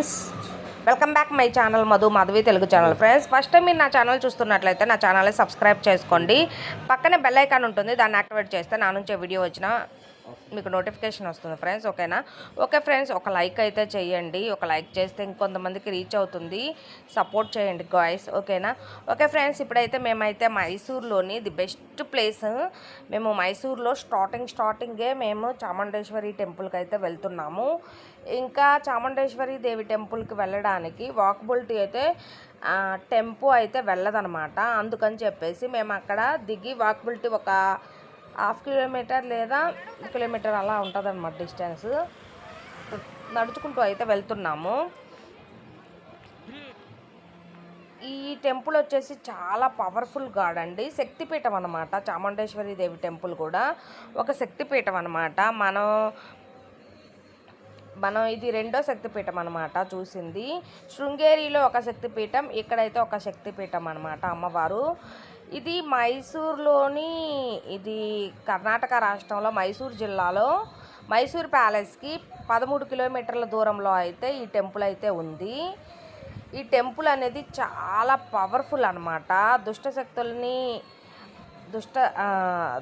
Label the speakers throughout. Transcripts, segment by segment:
Speaker 1: Friends welcome back my channel Madhu Madhavi Telugu channel. Friends first time మీరు నా channel చూస్తున్నట్లయితే నా ఛానల్ని సబ్స్క్రైబ్ చేసుకోండి. పక్కనే బెల్ ఐకాన్ ఉంటుంది దాన్ని యాక్టివేట్ చేస్తే నా నుంచే వీడియో వచ్చిన మీకు నోటిఫికేషన్ వస్తుంది ఫ్రెండ్స్ ఓకేనా ఓకే ఫ్రెండ్స్ ఒక లైక్ అయితే చేయండి. ఒక లైక్ చేస్తే ఇంకొంతమందికి రీచ్ అవుతుంది. సపోర్ట్ చేయండి గాయస్ ఓకేనా ఓకే ఫ్రెండ్స్ ఇప్పుడైతే మేమైతే మైసూర్లోని ది బెస్ట్ ప్లేస్ మేము మైసూర్లో స్టార్టింగ్ స్టార్టింగే మేము చాముండేశ్వరి టెంపుల్కి అయితే వెళ్తున్నాము. ఇంకా చాముండేశ్వరి దేవి టెంపుల్కి వెళ్ళడానికి వాకబిలిటీ అయితే టెంపు టెంపో అయితే వెళ్ళదనమాట. అందుకని చెప్పేసి మేము అక్కడ దిగి వాకబిలిటీ ఒక హాఫ్ కిలోమీటర్ లేదా కిలోమీటర్ అలా ఉంటుంది అనమాట డిస్టెన్స్. నడుచుకుంటూ అయితే వెళ్తున్నాము. ఈ టెంపుల్ వచ్చేసి చాలా పవర్ఫుల్ గాడ్ అండి. శక్తిపీఠం అనమాట చాముండేశ్వరి దేవి టెంపుల్ కూడా ఒక శక్తిపీఠం అనమాట మనం మనం ఇది రెండో శక్తిపీఠం అనమాట చూసింది. శృంగేరిలో ఒక శక్తిపీఠం ఇక్కడైతే ఒక శక్తిపీఠం అనమాట అమ్మవారు. ఇది మైసూర్లోని ఇది కర్ణాటక రాష్ట్రంలో మైసూర్ జిల్లాలో. మైసూర్ ప్యాలెస్కి పదమూడు కిలోమీటర్ల దూరంలో అయితే ఈ టెంపుల్ అయితే ఉంది. ఈ టెంపుల్ అనేది చాలా పవర్ఫుల్ అనమాట దుష్టశక్తుల్ని దుష్ట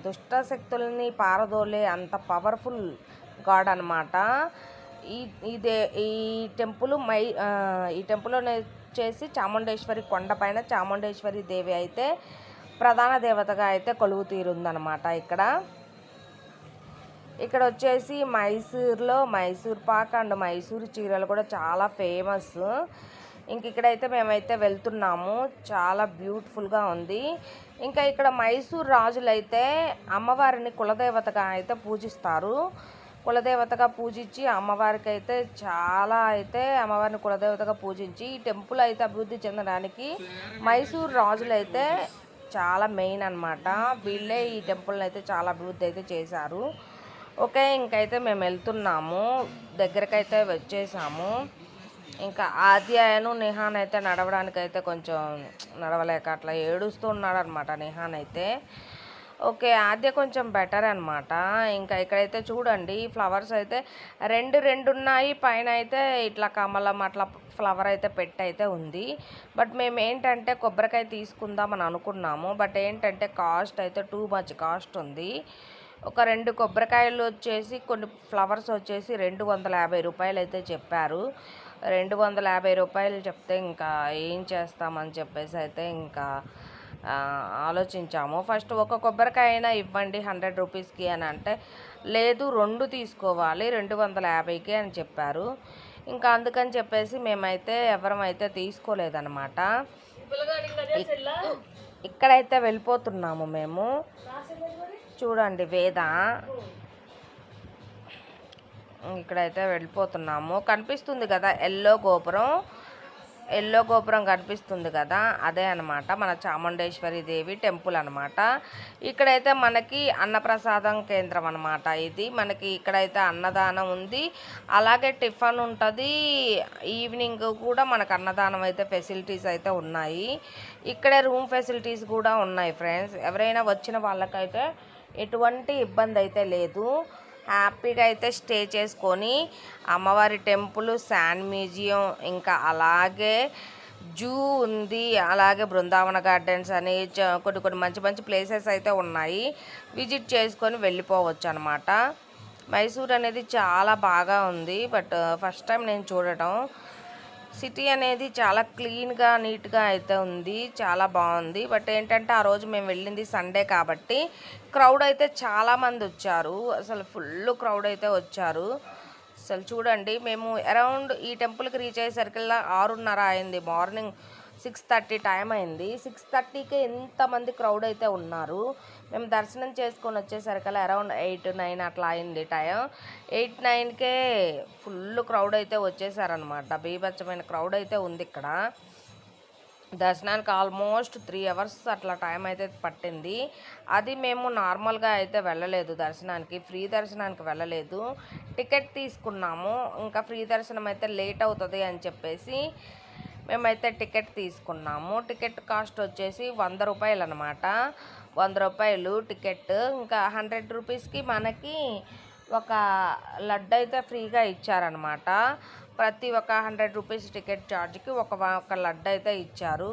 Speaker 1: దుష్టశక్తుల్ని దుష్ట పారదోలే అంత పవర్ఫుల్ గాడ్ అనమాట ఈ ఇదే ఈ టెంపుల్ మై ఈ టెంపుల్ వచ్చేసి చాముండేశ్వరి కొండపైన చాముండేశ్వరి దేవి అయితే ప్రధాన దేవతగా అయితే కొలువు తీరుందనమాట ఇక్కడ. ఇక్కడ వచ్చేసి మైసూర్లో మైసూర్ పాక్ అండ్ మైసూర్ చీరలు కూడా చాలా ఫేమస్. ఇంక ఇక్కడైతే మేమైతే వెళ్తున్నాము. చాలా బ్యూటిఫుల్గా ఉంది. ఇంకా ఇక్కడ మైసూర్ రాజులైతే అమ్మవారిని కులదేవతగా అయితే పూజిస్తారు. కులదేవతగా పూజించి అమ్మవారికి అయితే చాలా అయితే అమ్మవారిని కులదేవతగా పూజించి ఈ టెంపుల్ అయితే అభివృద్ధి చెందడానికి మైసూర్ రాజులైతే చాలా మెయిన్ అన్నమాట. వీళ్ళే ఈ టెంపుల్ని అయితే చాలా అభివృద్ధి అయితే చేశారు. ఓకే ఇంకైతే మేము వెళ్తున్నాము. దగ్గరకైతే వచ్చేసాము. ఇంకా ఆద్యాయను నిహాన్ అయితే నడవడానికి అయితే కొంచెం నడవలేక అట్లా ఏడుస్తూ ఉన్నాడు అనమాట నిహాన్ అయితే ఓకే ఆద్య కొంచెం బెటర్ అనమాట ఇంకా ఇక్కడైతే చూడండి ఫ్లవర్స్ అయితే రెండు రెండు ఉన్నాయి పైన అయితే ఇట్లా కమలం అట్లా ఫ్లవర్ అయితే పెట్టి అయితే ఉంది. బట్ మేము ఏంటంటే కొబ్బరికాయ తీసుకుందామని అనుకున్నాము. బట్ ఏంటంటే కాస్ట్ అయితే టూ మచ్ కాస్ట్ ఉంది. ఒక రెండు కొబ్బరికాయలు వచ్చేసి కొన్ని ఫ్లవర్స్ వచ్చేసి రెండు వందల యాభై రూపాయలు అయితే చెప్పారు. రెండు వందల యాభై రూపాయలు చెప్తే ఇంకా ఏం చేస్తామని చెప్పేసి అయితే ఇంకా ఆలోచించాము. ఫస్ట్ ఒక కొబ్బరికాయ అయినా ఇవ్వండి హండ్రెడ్ రూపీస్కి అని అంటే లేదు రెండు తీసుకోవాలి రెండు వందల యాభైకి అని చెప్పారు. ఇంకా అందుకని చెప్పేసి మేమైతే ఎవరమైతే తీసుకోలేదన్నమాట. ఇక్కడైతే వెళ్ళిపోతున్నాము మేము. చూడండి వేద. ఇక్కడైతే వెళ్ళిపోతున్నాము. కనిపిస్తుంది కదా ఎల్లో గోపురం. ఎల్లో గోపురం కనిపిస్తుంది కదా అదే అనమాట మన చాముండేశ్వరి దేవి టెంపుల్ అనమాట ఇక్కడైతే మనకి అన్నప్రసాదం కేంద్రం అనమాట ఇది. మనకి ఇక్కడైతే అన్నదానం ఉంది. అలాగే టిఫిన్ ఉంటుంది. ఈవినింగ్ కూడా మనకు అన్నదానం అయితే ఫెసిలిటీస్ అయితే ఉన్నాయి. ఇక్కడే రూమ్ ఫెసిలిటీస్ కూడా ఉన్నాయి ఫ్రెండ్స్. ఎవరైనా వచ్చిన వాళ్ళకైతే ఎటువంటి ఇబ్బంది అయితే లేదు. హ్యాపీగా అయితే స్టే చేసుకొని అమ్మవారి టెంపుల్ శాండ్ మ్యూజియం ఇంకా అలాగే జూ ఉంది. అలాగే బృందావన గార్డెన్స్ అని చ- కొన్ని కొన్ని మంచి మంచి ప్లేసెస్ అయితే ఉన్నాయి. విజిట్ చేసుకొని వెళ్ళిపోవచ్చు అనమాట మైసూర్ అనేది చాలా బాగా ఉంది. బట్ ఫస్ట్ టైం నేను చూడటం. సిటీ అనేది చాలా క్లీన్గా నీట్గా అయితే ఉంది. చాలా బాగుంది. బట్ ఏంటంటే ఆ రోజు మేము వెళ్ళింది సండే కాబట్టి క్రౌడ్ అయితే చాలామంది వచ్చారు. అసలు ఫుల్ క్రౌడ్ అయితే వచ్చారు. అసలు చూడండి మేము అరౌండ్ ఈ టెంపుల్కి రీచ్ అయ్యేసరికల్లా ఆరున్నర అయింది మార్నింగ్. సిక్స్ థర్టీ టైం అయింది. సిక్స్ థర్టీకే ఎంతమంది క్రౌడ్ అయితే ఉన్నారు. మేము దర్శనం చేసుకొని వచ్చేసరికల్లా అరౌండ్ ఎయిట్ నైన్ అట్లా అయింది టైం. ఎయిట్ నైన్కే ఫుల్ క్రౌడ్ అయితే వచ్చేసారనమాట బీభత్సమైన క్రౌడ్ అయితే ఉంది ఇక్కడ. దర్శనానికి ఆల్మోస్ట్ త్రీ అవర్స్ అట్లా టైం అయితే పట్టింది. అది మేము నార్మల్గా అయితే వెళ్ళలేదు దర్శనానికి ఫ్రీ దర్శనానికి వెళ్ళలేదు. టికెట్ తీసుకున్నాము. ఇంకా ఫ్రీ దర్శనం అయితే లేట్ అవుతుంది అని చెప్పేసి మేమైతే టికెట్ తీసుకున్నాము. టికెట్ కాస్ట్ వచ్చేసి వంద రూపాయలు అనమాట వంద రూపాయలు టికెట్. ఇంకా హండ్రెడ్ రూపీస్కి మనకి ఒక లడ్డు అయితే ఫ్రీగా ఇచ్చారనమాట. ప్రతి ఒక్క హండ్రెడ్ రూపీస్ టికెట్ ఛార్జ్కి ఒక ఒక లడ్డు అయితే ఇచ్చారు.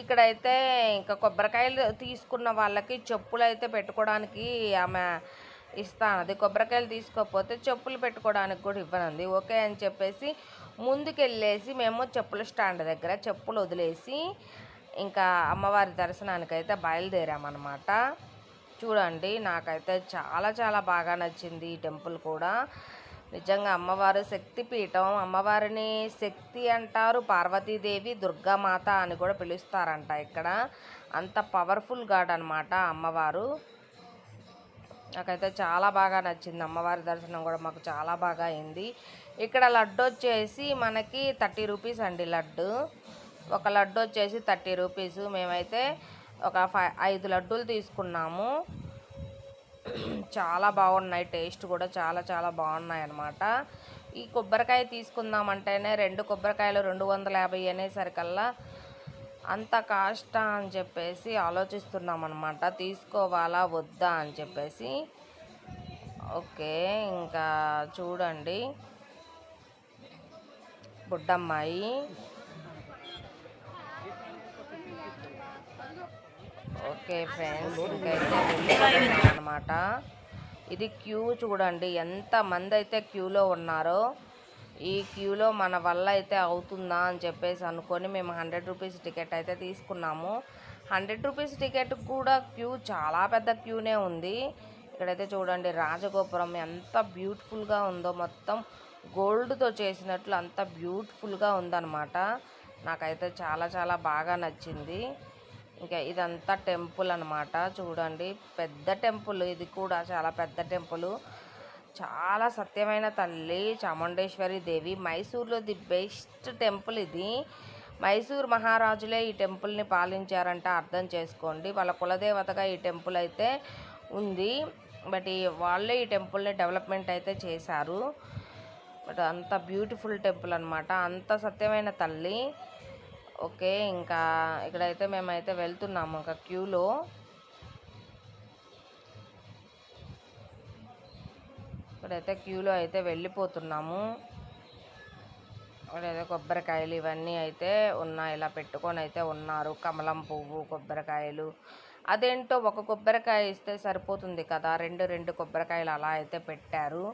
Speaker 1: ఇక్కడైతే ఇంకా కొబ్బరికాయలు తీసుకున్న వాళ్ళకి చెప్పులు అయితే పెట్టుకోవడానికి ఆమె ఇస్తానది కొబ్బరికాయలు తీసుకోకపోతే చెప్పులు పెట్టుకోవడానికి కూడా ఇవ్వనుంది. ఓకే అని చెప్పేసి ముందుకెళ్ళేసి మేము చెప్పుల స్టాండ్ దగ్గర చెప్పులు వదిలేసి ఇంకా అమ్మవారి దర్శనానికి అయితే బయలుదేరామన్నమాట. చూడండి నాకైతే చాలా చాలా బాగా నచ్చింది ఈ టెంపుల్ కూడా. నిజంగా అమ్మవారు శక్తిపీఠం అమ్మవారిని శక్తి అంటారు పార్వతీదేవి దుర్గామాత అని కూడా పిలుస్తారంట ఇక్కడ. అంత పవర్ఫుల్ గాడ్ అనమాట అమ్మవారు. నాకైతే చాలా బాగా నచ్చింది. అమ్మవారి దర్శనం కూడా మాకు చాలా బాగా అయింది. ఇక్కడ లడ్డు వచ్చేసి మనకి థర్టీ రూపీస్ అండి లడ్డు. ఒక లడ్డు వచ్చేసి థర్టీ రూపీస్. మేమైతే ఒక ఫైవ్ ఐదు లడ్డూలు తీసుకున్నాము. చాలా బాగున్నాయి. టేస్ట్ కూడా చాలా చాలా బాగున్నాయి అన్నమాట. ఈ కొబ్బరికాయ తీసుకుందామంటేనే రెండు కొబ్బరికాయలు రెండు వందల యాభై అనేసరికల్లా అంత కాస్ట్ అని చెప్పేసి ఆలోచిస్తున్నాం అనమాట తీసుకోవాలా వద్దా అని చెప్పేసి. ఓకే ఇంకా చూడండి. బుడ్డమ్మాయి. ఓకే ఫ్రెండ్స్ ఇంకైతే అనమాట ఇది క్యూ చూడండి ఎంత మంది అయితే క్యూలో ఉన్నారో. ఈ క్యూలో మన వల్ల అయితే అవుతుందా అని చెప్పేసి అనుకొని మేము హండ్రెడ్ రూపీస్ టికెట్ అయితే తీసుకున్నాము. హండ్రెడ్ రూపీస్ టికెట్ కూడా క్యూ చాలా పెద్ద క్యూనే ఉంది. ఇక్కడైతే చూడండి రాజగోపురం ఎంత బ్యూటిఫుల్గా ఉందో మొత్తం గోల్డ్తో చేసినట్లు అంత బ్యూటిఫుల్గా ఉందన్నమాట. నాకైతే చాలా చాలా బాగా నచ్చింది. ఇంకా ఇదంతా టెంపుల్ అన్నమాట. చూడండి పెద్ద టెంపుల్ ఇది కూడా చాలా పెద్ద టెంపుల్. చాలా సత్యమైన తల్లి చాముండేశ్వరి దేవి. మైసూర్లో ది బెస్ట్ టెంపుల్ ఇది. మైసూర్ మహారాజులే ఈ టెంపుల్ని పాలించారంట అర్థం చేసుకోండి. వాళ్ళ కులదేవతగా ఈ టెంపుల్ అయితే ఉంది. బట్ ఈ వాళ్ళే ఈ టెంపుల్ని డెవలప్మెంట్ అయితే చేశారు. బట్ అంత బ్యూటిఫుల్ టెంపుల్ అనమాట అంత సత్యమైన తల్లి. ఓకే ఇంకా ఇక్కడైతే మేమైతే వెళ్తున్నాము ఇంకా క్యూలో. ఇప్పుడైతే క్యూలో అయితే వెళ్ళిపోతున్నాము. ఇప్పుడైతే కొబ్బరికాయలు ఇవన్నీ అయితే ఉన్నాయి. ఇలా పెట్టుకొని అయితే ఉన్నారు. కమలం పువ్వు కొబ్బరికాయలు. అదేంటో ఒక కొబ్బరికాయ ఇస్తే సరిపోతుంది కదా. రెండు రెండు కొబ్బరికాయలు అలా అయితే పెట్టారు.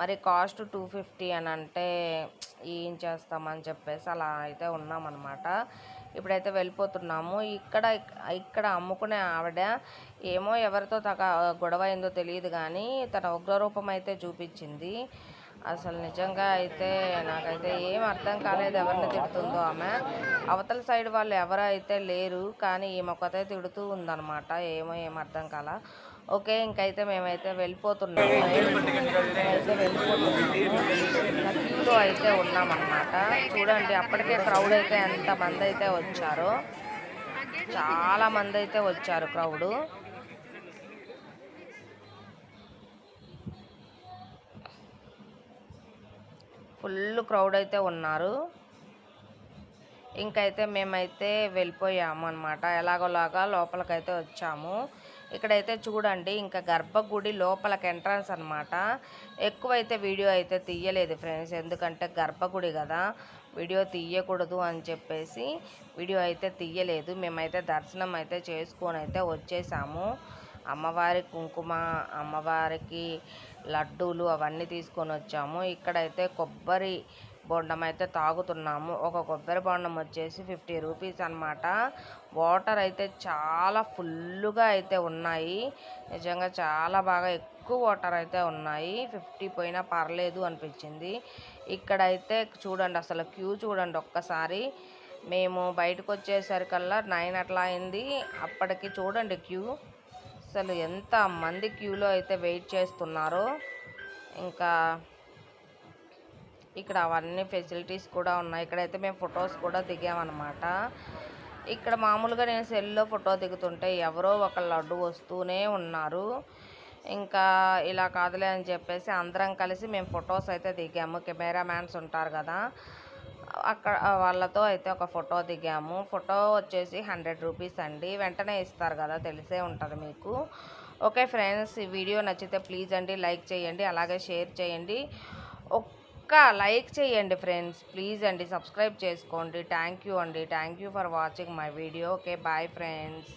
Speaker 1: మరి కాస్ట్ టూ ఫిఫ్టీ అని అంటే ఏం చేస్తామని చెప్పేసి అలా అయితే ఉన్నామన్నమాట. ఇప్పుడైతే వెళ్ళిపోతున్నాము. ఇక్కడ ఇక్కడ అమ్ముకునే ఆవిడ ఏమో ఎవరితో తగ గొడవ అయిందో తెలియదు కానీ తన ఉగ్రరూపం అయితే చూపించింది. అసలు నిజంగా అయితే నాకైతే ఏం అర్థం కాలేదు ఎవరిని తిడుతుందో ఆమె. అవతల సైడ్ వాళ్ళు ఎవరు అయితే లేరు కానీ ఈమె ఒకతే తిడుతూ ఉందన్నమాట. ఏమో ఏం అర్థం కాల. ఓకే ఇంకైతే మేమైతే వెళ్ళిపోతున్నాము. మేమైతే వెళ్ళిపోతున్నాము. క్యూలో అయితే ఉన్నామన్నమాట. చూడండి అప్పటికే క్రౌడ్ అయితే ఎంత మంది అయితే వచ్చారో. చాలా మంది అయితే వచ్చారు క్రౌడు ఫుల్ క్రౌడ్ అయితే ఉన్నారు. ఇంకైతే మేమైతే వెళ్ళిపోయాము అనమాట ఎలాగోలాగా లోపలికైతే వచ్చాము. ఇక్కడైతే చూడండి ఇంకా గర్భగుడి లోపలకి ఎంట్రన్స్ అనమాట ఎక్కువైతే వీడియో అయితే తీయలేదు ఫ్రెండ్స్ ఎందుకంటే గర్భగుడి కదా. వీడియో తీయకూడదు అని చెప్పేసి వీడియో అయితే తీయలేదు. మేమైతే దర్శనం అయితే చేసుకొని అయితే వచ్చేసాము. అమ్మవారి కుంకుమ అమ్మవారికి లడ్డూలు అవన్నీ తీసుకొని వచ్చాము. ఇక్కడైతే కొబ్బరి బొండం అయితే తాగుతున్నాము. ఒక కొబ్బరి బొండం వచ్చేసి ఫిఫ్టీ రూపీస్ అనమాట వాటర్ అయితే చాలా ఫుల్గా అయితే ఉన్నాయి. నిజంగా చాలా బాగా ఎక్కువ వాటర్ అయితే ఉన్నాయి. ఫిఫ్టీ పోయినా పర్లేదు అనిపించింది. ఇక్కడైతే చూడండి అసలు క్యూ చూడండి ఒక్కసారి. మేము బయటకు వచ్చేసరికల్లా నైన్ అట్లా అయింది. అప్పటికి చూడండి క్యూ. అసలు ఎంత మంది క్యూలో అయితే వెయిట్ చేస్తున్నారో. ఇంకా ఇక్కడ అవన్నీ ఫెసిలిటీస్ కూడా ఉన్నాయి. ఇక్కడైతే మేము ఫొటోస్ కూడా దిగామన్నమాట. ఇక్కడ మామూలుగా నేను సెల్లో ఫోటో దిగుతుంటే ఎవరో ఒకళ్ళు అడ్డు వస్తూనే ఉన్నారు. ఇంకా ఇలా కాదులే అని చెప్పేసి అందరం కలిసి మేము ఫొటోస్ అయితే దిగాము. కెమెరా మ్యాన్స్ ఉంటారు కదా. అక్కడ వాళ్ళతో అయితే ఒక ఫోటో దిగాము. ఫోటో వచ్చేసి హండ్రెడ్ రూపీస్ అండి. వెంటనే ఇస్తారు కదా తెలిసే ఉంటుంది మీకు. ఓకే ఫ్రెండ్స్ ఈ వీడియో నచ్చితే ప్లీజ్ అండి లైక్ చేయండి అలాగే షేర్ చేయండి. ఒక్క లైక్ చేయండి ఫ్రెండ్స్. ప్లీజ్ అండి సబ్స్క్రైబ్ చేసుకోండి. థ్యాంక్ యూ అండి. Thank you for watching my video. Okay bye friends.